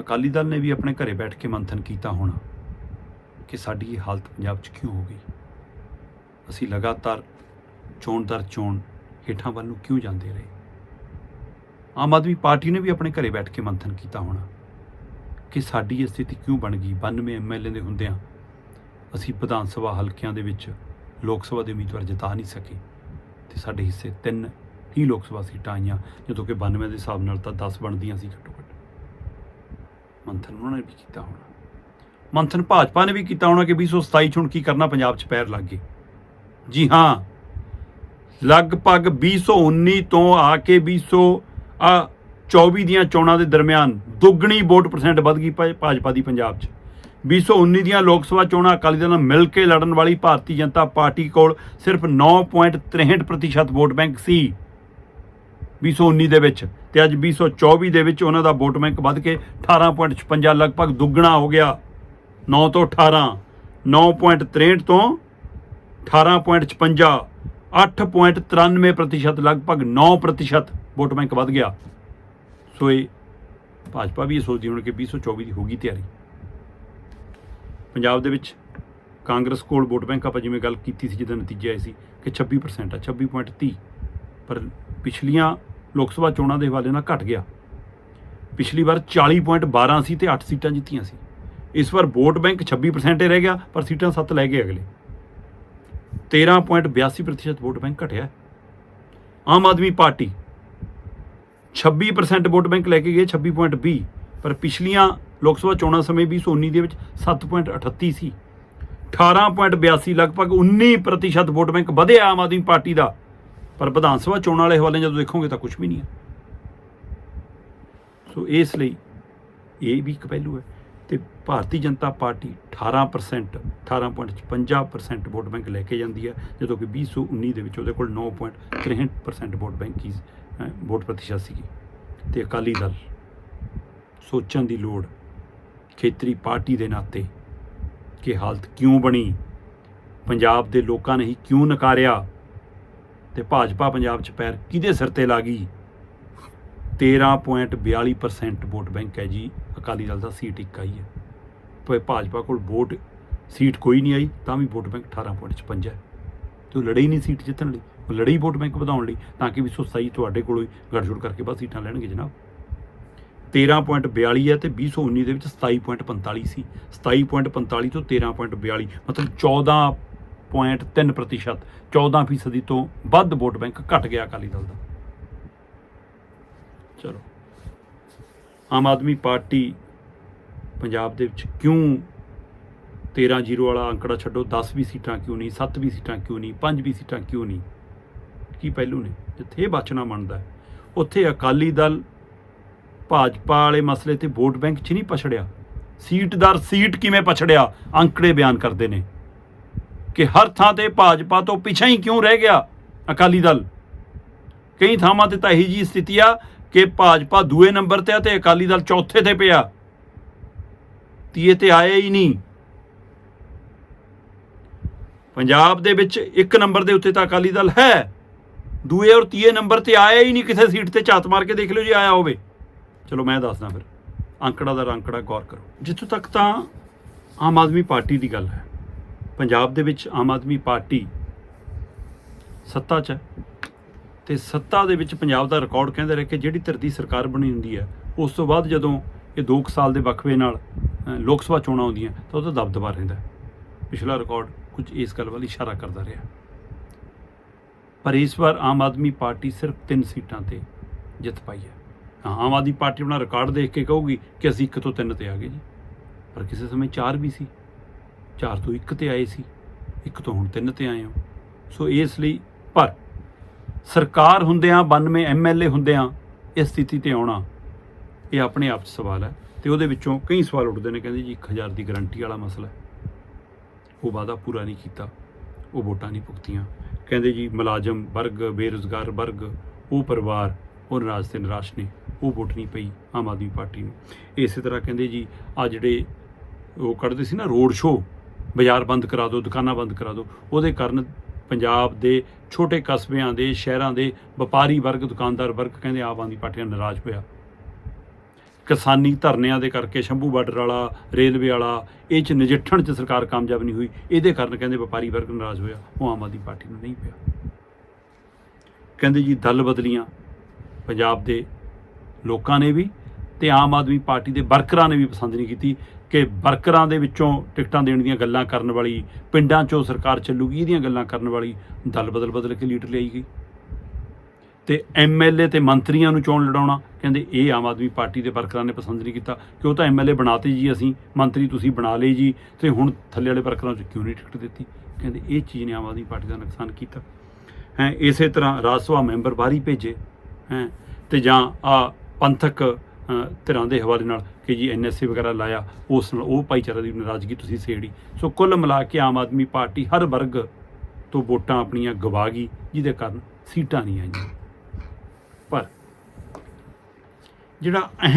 ਅਕਾਲੀ ਦਲ ਨੇ ਵੀ ਆਪਣੇ ਘਰੇ ਬੈਠ ਕੇ ਮੰਥਨ ਕੀਤਾ ਹੋਣਾ ਕਿ ਸਾਡੀ ਇਹ ਹਾਲਤ ਪੰਜਾਬ 'ਚ ਕਿਉਂ ਹੋ ਗਈ? ਅਸੀਂ ਲਗਾਤਾਰ ਚੋਣ ਦਰ ਚੋਣ ਹੇਠਾਂ ਵੱਲ ਨੂੰ ਕਿਉਂ ਜਾਂਦੇ ਰਹੇ? ਆਮ ਆਦਮੀ ਪਾਰਟੀ ਨੇ ਵੀ ਆਪਣੇ ਘਰੇ ਬੈਠ ਕੇ ਮੰਥਨ ਕੀਤਾ ਹੋਣਾ ਕਿ ਸਾਡੀ ਇਹ ਸਥਿਤੀ ਕਿਉਂ ਬਣ ਗਈ? 92 ਐਮਐਲਏ ਦੇ ਹੁੰਦਿਆਂ ਅਸੀਂ ਵਿਧਾਨ ਸਭਾ ਹਲਕਿਆਂ ਦੇ ਵਿੱਚ ਲੋਕ ਸਭਾ ਦੇ ਉਮੀਦਵਾਰ ਜਿਤਾ ਨਹੀਂ ਸਕੇ ਤੇ ਸਾਡੇ ਹਿੱਸੇ ਤਿੰਨ ਹੀ ਲੋਕ ਸਭਾ ਸੀਟਾਂ ਆਈਆਂ, ਜਦੋਂ ਕਿ 92 ਦੇ ਹਿਸਾਬ ਨਾਲ ਤਾਂ 10 ਬਣਦੀਆਂ ਸੀ ਘੱਟੋ ਘੱਟ। ਮੰਥਨ, ਉਹਨਾਂ ਨੇ ਵੀ ਕੀਤਾ ਹੋਣਾ। ਮੰਥਨ ਭਾਜਪਾ ਨੇ ਵੀ ਕੀਤਾ ਹੋਣਾ ਕਿ 227 ਚ ਹੁਣ ਕੀ ਕਰਨਾ, ਪੰਜਾਬ 'ਚ ਪੈਰ ਲੱਗ ਗਏ। ਜੀ ਹਾਂ, ਲਗਭਗ 219 ਤੋਂ ਆ ਕੇ 200 ਆ 24 ਦੀਆਂ ਚੋਣਾਂ ਦੇ ਦਰਮਿਆਨ ਦੁੱਗਣੀ ਵੋਟ ਪਰਸੈਂਟ ਵੱਧ ਗਈ ਭਾ- ਭਾਜਪਾ ਦੀ ਪੰਜਾਬ 'ਚ। 219 ਦੀਆਂ ਲੋਕ ਸਭਾ ਚੋਣਾਂ ਅਕਾਲੀ ਦਲ ਨਾਲ ਮਿਲ ਕੇ ਲੜਨ ਵਾਲੀ ਭਾਰਤੀ ਜਨਤਾ ਪਾਰਟੀ ਕੋਲ ਸਿਰਫ 9.63% ਵੋਟ ਬੈਂਕ ਸੀ। 219 ਦੇ ਵਿੱਚ ਤੇ ਅੱਜ 224 ਦੇ ਵਿੱਚ ਉਹਨਾਂ ਦਾ ਵੋਟ ਬੈਂਕ ਵੱਧ ਕੇ 18.56 ਲਗਭਗ ਦੁੱਗਣਾ ਹੋ ਗਿਆ। 9 ਤੋਂ 18 9.63 ਤੋਂ 18.56 8.93% ਲਗਭਗ 9% ਵੋਟ ਬੈਂਕ ਵੱਧ ਗਿਆ। ਸੋ ਇਹ ਭਾਜਪਾ ਵੀ ਇਹ ਸੋਚਦੀ ਹੁਣ ਕਿ 224 ਦੀ ਹੋਗੀ ਤਿਆਰੀ। ਪੰਜਾਬ ਦੇ ਵਿੱਚ ਕਾਂਗਰਸ ਕੋਲ ਵੋਟ ਬੈਂਕ ਆਪਾਂ ਜਿਵੇਂ ਗੱਲ ਕੀਤੀ ਸੀ, ਜਿਹਦਾ ਨਤੀਜਾ ਇਹ ਸੀ ਕਿ 26% ਆ 26.30 ਪਰ ਪਿਛਲੀਆਂ ਲੋਕ ਸਭਾ ਚੋਣਾਂ ਦੇ ਹਵਾਲੇ ਨਾਲ ਘਟ ਗਿਆ। ਪਿਛਲੀ ਵਾਰ 40.12 ਸੀ ਤੇ 8 ਸੀਟਾਂ ਜਿੱਤੀਆਂ ਸੀ। ਇਸ ਵਾਰ ਵੋਟ ਬੈਂਕ 26% ਹੀ ਰਹਿ ਗਿਆ, ਪਰ ਸੀਟਾਂ 7 ਲੈ ਗਏ ਅਗਲੇ। 13.82% ਵੋਟ ਬੈਂਕ ਘਟਿਆ। Aam Aadmi party 26% vote bank ਲੈ ਕੇ ਗਏ 26.20 ਪਰ ਪਿਛਲੀਆਂ ਲੋਕ ਸਭਾ ਚੋਣਾਂ ਸਮੇਂ 2019 ਦੇ ਵਿੱਚ 7.38 ਸੀ। 18.82 ਲਗਭਗ 19% ਵੋਟ ਬੈਂਕ ਵਧਿਆ ਆਮ ਆਦਮੀ ਪਾਰਟੀ ਦਾ। ਪਰ ਵਿਧਾਨ ਸਭਾ ਚੋਣਾਂ ਵਾਲੇ ਹਵਾਲੇ ਜਦੋਂ ਦੇਖੋਗੇ ਤਾਂ ਕੁਝ ਵੀ ਨਹੀਂ ਹੈ। ਸੋ ਇਸ ਲਈ ਇਹ ਵੀ ਇੱਕ ਪਹਿਲੂ ਹੈ ਤੇ Bharatiya Janata party 18% 18.55% vote bank ਲੈ ਕੇ ਜਾਂਦੀ ਹੈ, ਜਦੋਂ ਕਿ 2019 ਦੇ ਵਿੱਚ ਉਹਦੇ ਕੋਲ 9.63% ਵੋਟ ਬੈਂਕ ਹੀ ਵੋਟ ਪ੍ਰਤੀਸ਼ਤ ਸੀਗੀ। ਤੇ ਅਕਾਲੀ ਦਲ ਸੋਚਣ ਦੀ ਲੋੜ ਖੇਤਰੀ ਪਾਰਟੀ ਦੇ ਨਾਤੇ ਕਿ ਹਾਲਤ ਕਿਉਂ ਬਣੀ, ਪੰਜਾਬ ਦੇ ਲੋਕਾਂ ਨੇ ਹੀ ਕਿਉਂ ਨਕਾਰਿਆ ਤੇ ਭਾਜਪਾ ਪੰਜਾਬ 'ਚ ਪੈਰ ਕਿਹਦੇ ਸਿਰ ਤੇ ਲਾ ਗਈ? 13.42% ਵੋਟ ਬੈਂਕ ਹੈ ਜੀ, ਅਕਾਲੀ ਦਲ ਦਾ ਸੀਟ ਇੱਕ ਆਈ ਹੈ। ਪਰ ਭਾਜਪਾ ਕੋਲ ਵੋਟ, ਸੀਟ ਕੋਈ ਨਹੀਂ ਆਈ, ਤਾਂ ਵੀ ਵੋਟ ਬੈਂਕ 18.55 ਹੈ। ਤੇ ਉਹ ਲੜੇ ਨਹੀਂ ਸੀਟ ਜਿੱਤਣ ਲਈ, ਉਹ ਲੜੇ ਵੋਟ ਬੈਂਕ ਵਧਾਉਣ ਲਈ, ਤਾਂ ਕਿ ਵੀ ਸੋਸਾਈ ਤੁਹਾਡੇ ਕੋਲੋਂ ਹੀ ਗੜਜੋੜ ਕਰਕੇ ਬਸ ਸੀਟਾਂ ਲੈਣਗੇ ਜਨਾਬ। 13.42 ਹੈ ਤੇ 2019 ਦੇ ਵਿੱਚ 27.45 ਸੀ। 27.45 ਤੋਂ 13.42 ਮਤਲਬ 14 0.3% 14% ਤੋਂ ਵੱਧ ਵੋਟ ਬੈਂਕ ਘਟ ਗਿਆ ਅਕਾਲੀ ਦਲ ਦਾ। ਚਲੋ। ਆਮ ਆਦਮੀ ਪਾਰਟੀ ਪੰਜਾਬ ਦੇ ਵਿੱਚ ਕਿਉਂ 13 ਜ਼ੀਰੋ ਵਾਲਾ ਅੰਕੜਾ ਛੱਡੋ 10 ਵੀ ਸੀਟਾਂ ਕਿਉਂ ਨਹੀਂ 7 ਵੀ ਸੀਟਾਂ ਕਿਉਂ ਨਹੀਂ 5 ਵੀ ਸੀਟਾਂ ਕਿਉਂ ਨਹੀਂ? ਕੀ ਪਹਿਲੂ ਨੇ? ਜਿੱਥੇ ਇਹ ਬਚਣਾ ਮੰਨਦਾ ਉੱਥੇ ਅਕਾਲੀ ਦਲ ਭਾਜਪਾ ਵਾਲੇ ਮਸਲੇ ਤੇ ਵੋਟ ਬੈਂਕ 'ਚ ਨਹੀਂ ਪਛੜਿਆ। ਸੀਟਦਾਰ ਸੀਟ ਕਿਵੇਂ ਪਛੜਿਆ? ਅੰਕੜੇ ਬਿਆਨ ਕਰਦੇ ਨੇ। ਕਿ ਹਰ ਥਾਂ ਤੇ ਭਾਜਪਾ ਤੋਂ ਪਿੱਛੇ ਹੀ ਕਿਉਂ ਰਹਿ ਗਿਆ? ਅਕਾਲੀ ਦਲ। ਕਈ ਥਾਵਾਂ ਤੇ ਤਾਂ ਇਹੀ ਜੀ ਸਥਿਤੀ ਆ ਕਿ ਭਾਜਪਾ ਦੂਏ ਨੰਬਰ ਤੇ ਆ ਤੇ ਅਕਾਲੀ ਦਲ ਚੌਥੇ ਤੇ ਪਿਆ। ਤੀਏ ਤੇ ਆਇਆ ਹੀ ਨਹੀਂ। ਪੰਜਾਬ ਦੇ ਵਿੱਚ ਇੱਕ ਨੰਬਰ ਦੇ ਉੱਤੇ ਤਾਂ ਅਕਾਲੀ ਦਲ ਹੈ। ਦੂਏ ਔਰ ਤੀਏ ਨੰਬਰ ਤੇ ਆਇਆ ਹੀ ਨਹੀਂ ਕਿਸੇ ਸੀਟ ਤੇ ਝਾਤ ਮਾਰ ਕੇ ਦੇਖ ਲਿਓ ਜੀ ਆਇਆ ਹੋਵੇ। ਚਲੋ ਮੈਂ ਦੱਸਦਾ ਫਿਰ। ਅੰਕੜਾ ਦਾ ਅੰਕੜਾ ਗੌਰ ਕਰੋ। ਜਿੱਥੋਂ ਤੱਕ ਤਾਂ ਆਮ ਆਦਮੀ ਪਾਰਟੀ ਦੀ ਗੱਲ ਹੈ। ਪੰਜਾਬ ਦੇ ਵਿੱਚ ਆਮ ਆਦਮੀ ਪਾਰਟੀ ਸੱਤਾ 'ਚ ਹੈ ਤੇ ਸੱਤਾ ਦੇ ਵਿੱਚ ਪੰਜਾਬ ਦਾ ਰਿਕਾਰਡ ਕਹਿੰਦੇ ਰਹੇ ਕਿ ਜਿਹੜੀ ਧਰਤੀ ਸਰਕਾਰ ਬਣੀ ਹੁੰਦੀ ਹੈ, ਉਸ ਤੋਂ ਬਾਅਦ ਜਦੋਂ ਇਹ 2 ਸਾਲ ਦੇ ਵਕਫੇ ਨਾਲ ਲੋਕ ਸਭਾ ਚੋਣਾਂ ਆਉਂਦੀਆਂ ਤਾਂ ਉਹਦਾ ਦਬਦਬਾ ਰਹਿੰਦਾ ਪਿਛਲਾ ਰਿਕਾਰਡ ਕੁਝ ਇਸ ਗੱਲ ਵੱਲ ਇਸ਼ਾਰਾ ਕਰਦਾ ਰਿਹਾ। ਪਰ ਇਸ ਵਾਰ ਆਮ ਆਦਮੀ ਪਾਰਟੀ ਸਿਰਫ 3 ਸੀਟਾਂ ਤੇ ਜਿੱਤ ਪਾਈ ਹੈ। ਹਾਂ ਆਮ ਆਦਮੀ ਪਾਰਟੀ ਆਪਣਾ ਰਿਕਾਰਡ ਦੇਖ ਕੇ ਕਹੂਗੀ ਕਿ ਅਸੀਂ ਇੱਕ ਤੋਂ ਤਿੰਨ ਤੇ ਆ ਗਏ ਜੀ। ਪਰ ਕਿਸੇ ਸਮੇਂ ਚਾਰ ਵੀ ਸੀ। 4 ਤੋਂ 1 ਤੇ ਆਏ ਸੀ 1 ਤੋਂ ਹੁਣ 3 ਤੇ ਆਏ ਹਾਂ। ਸੋ ਇਸ ਲਈ ਪਰ ਸਰਕਾਰ ਹੁੰਦਿਆਂ 92 ਐਮਐਲਏ ਹੁੰਦਿਆਂ ਇਸ ਸਥਿਤੀ ਤੇ ਆਉਣਾ, ਇਹ ਆਪਣੇ ਆਪ 'ਚ ਸਵਾਲ ਹੈ ਤੇ ਉਹਦੇ ਵਿੱਚੋਂ ਕਈ ਸਵਾਲ ਉੱਠਦੇ ਨੇ, ਕਹਿੰਦੇ ਜੀ 1000 ਦੀ ਗਾਰੰਟੀ ਵਾਲਾ ਮਸਲਾ ਉਹ ਵਾਅਦਾ ਪੂਰਾ ਨਹੀਂ ਕੀਤਾ, ਉਹ ਵੋਟਾਂ ਨਹੀਂ ਭੁਗਤੀਆਂ। ਕਹਿੰਦੇ ਜੀ ਮੁਲਾਜ਼ਮ ਵਰਗ, ਬੇਰੁਜ਼ਗਾਰ ਵਰਗ, ਉਹ ਪਰਿਵਾਰ, ਉਹ ਨਿਰਾਸ਼ ਤੇ ਨਿਰਾਸ਼ ਨੇ, ਉਹ ਵੋਟ ਨਹੀਂ ਪਈ ਆਮ ਆਦਮੀ ਪਾਰਟੀ ਨੂੰ। ਇਸੇ ਤਰ੍ਹਾਂ ਕਹਿੰਦੇ ਜੀ ਆ ਜਿਹੜੇ ਉਹ ਕੱਢਦੇ ਸੀ ਨਾ ਰੋਡ ਸ਼ੋਅ ਬਾਜ਼ਾਰ ਬੰਦ ਕਰਾ ਦਿਓ, ਦੁਕਾਨਾਂ ਬੰਦ ਕਰਾ ਦਿਓ। ਉਹਦੇ ਕਾਰਨ ਪੰਜਾਬ ਦੇ ਛੋਟੇ ਕਸਬਿਆਂ ਦੇ, ਸ਼ਹਿਰਾਂ ਦੇ ਵਪਾਰੀ ਵਰਗ, ਦੁਕਾਨਦਾਰ ਵਰਗ ਕਹਿੰਦੇ ਆਮ ਆਦਮੀ ਪਾਰਟੀ ਨਾਲ ਨਾਰਾਜ਼ ਹੋਇਆ। ਕਿਸਾਨੀ ਧਰਨਿਆਂ ਦੇ ਕਰਕੇ ਸ਼ੰਭੂ ਬਾਰਡਰ ਵਾਲਾ, ਰੇਲਵੇ ਵਾਲਾ, ਇਹ ਚ ਨਜਿੱਠਣ ਚ ਸਰਕਾਰ ਕਾਮਯਾਬ ਨਹੀਂ ਹੋਈ, ਇਹਦੇ ਕਾਰਨ ਕਹਿੰਦੇ ਵਪਾਰੀ ਵਰਗ ਨਾਰਾਜ਼ ਹੋਇਆ, ਉਹ ਆਮ ਆਦਮੀ ਪਾਰਟੀ ਨੂੰ ਨਹੀਂ ਪਿਆ। ਕਹਿੰਦੇ ਜੀ, ਦਲ ਬਦਲੀਆਂ, ਪੰਜਾਬ ਦੇ ਲੋਕਾਂ ਨੇ ਵੀ ਤੇ ਆਮ ਆਦਮੀ ਪਾਰਟੀ ਦੇ ਵਰਕਰਾਂ ਨੇ ਵੀ ਪਸੰਦ ਨਹੀਂ ਕੀਤੀ ਕਿ ਵਰਕਰਾਂ ਦੇ ਵਿੱਚੋਂ ਟਿਕਟਾਂ ਦੇਣ ਦੀਆਂ ਗੱਲਾਂ ਕਰਨ ਵਾਲੀ, ਪਿੰਡਾਂ 'ਚੋਂ ਸਰਕਾਰ ਚੱਲੂਗੀ, ਇਹਦੀਆਂ ਗੱਲਾਂ ਕਰਨ ਵਾਲੀ ਦਲ ਬਦਲ ਬਦਲ ਕੇ ਲੀਡਰ ਲਈ ਗਈ। ਤੇ ਐਮਐਲਏ ਤੇ ਮੰਤਰੀਆਂ ਨੂੰ ਚੋਣ ਲੜਾਉਣਾ, ਕਹਿੰਦੇ ਇਹ ਆਮ ਆਦਮੀ ਪਾਰਟੀ ਦੇ ਵਰਕਰਾਂ ਨੇ ਪਸੰਦ ਨਹੀਂ ਕੀਤਾ। ਕਿ ਉਹ ਤਾਂ ਐਮਐਲਏ ਬਣਾਤੇ ਜੀ ਅਸੀਂ, ਮੰਤਰੀ ਤੁਸੀਂ ਬਣਾ ਲਏ ਜੀ, ਤੇ ਹੁਣ ਥੱਲੇ ਵਾਲੇ ਵਰਕਰਾਂ 'ਚ ਕਿਉਂ ਨਹੀਂ ਟਿਕਟ ਦਿੱਤੀ? ਕਹਿੰਦੇ ਇਹ ਚੀਜ਼ ਨੇ ਆਮ ਆਦਮੀ ਪਾਰਟੀ ਦਾ ਨੁਕਸਾਨ ਕੀਤਾ। ਹੈ, ਇਸੇ ਤਰ੍ਹਾਂ ਰਾਜ ਸਭਾ ਮੈਂਬਰ ਬਾਹਰੀ ਭੇਜੇ, ਹੈ, ਤੇ ਜਾਂ ਆ ਪੰਥਕ ਧਿਰਾਂ ਦੇ ਹਵਾਲੇ ਨਾਲ ਕਿ ਜੀ ਐਨਐਸਏ ਵਗੈਰਾ ਲਾਇਆ, ਉਸ ਨਾਲ ਉਹ ਭਾਈਚਾਰਾ ਦੀ ਨਾਰਾਜ਼ਗੀ ਤੁਸੀਂ ਸੇੜੀ। ਸੋ ਕੁੱਲ ਮਿਲਾ ਕੇ ਆਮ ਆਦਮੀ ਪਾਰਟੀ ਹਰ ਵਰਗ ਤੋਂ ਵੋਟਾਂ ਆਪਣੀਆਂ ਗਵਾ ਗਈ, ਜਿਹਦੇ ਕਾਰਨ ਸੀਟਾਂ ਨਹੀਂ ਆਈਆਂ। ਪਰ ਜਿਹੜਾ ਅਹਿਮ